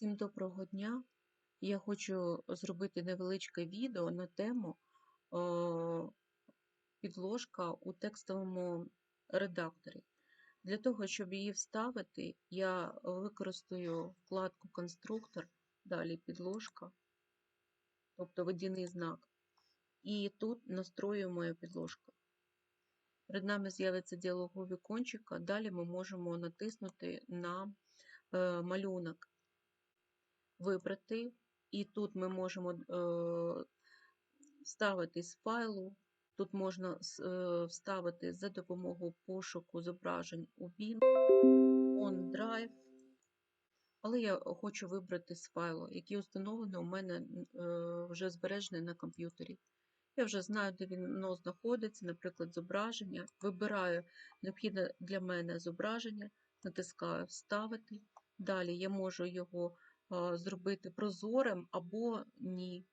Всім доброго дня! Я хочу зробити невеличке відео на тему підложка у текстовому редакторі. Для того, щоб її вставити, я використаю вкладку Конструктор, далі підложка, тобто водяний знак. І тут настроюємо підложку. Перед нами з'явиться діалоговий вікончик, а далі ми можемо натиснути на е, малюнок вибрати, і тут ми можемо е, вставити з файлу, тут можна е, вставити за допомогою пошуку зображень у Bing, OneDrive, але я хочу вибрати з файлу, який установлений у мене е, вже збережений на комп'ютері. Я вже знаю, де воно знаходиться, наприклад, зображення. Вибираю необхідне для мене зображення, натискаю Вставити. Далі я можу його зробити прозорим або ні.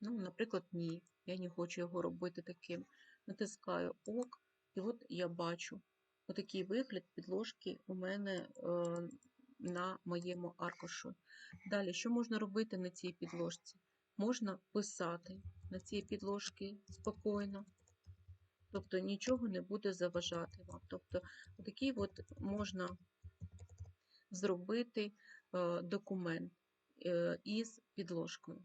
Ну, Наприклад, ні. Я не хочу його робити таким. Натискаю ОК, і от я бачу отакий вигляд підложки у мене е, на моєму аркушу. Далі, що можна робити на цій підложці? Можна писати на цій підложці спокійно. Тобто нічого не буде заважати вам. Тобто, такий от можна зробити документ е, із підложкою.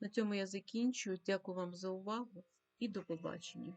На цьому я закінчую. Дякую вам за увагу і до побачення.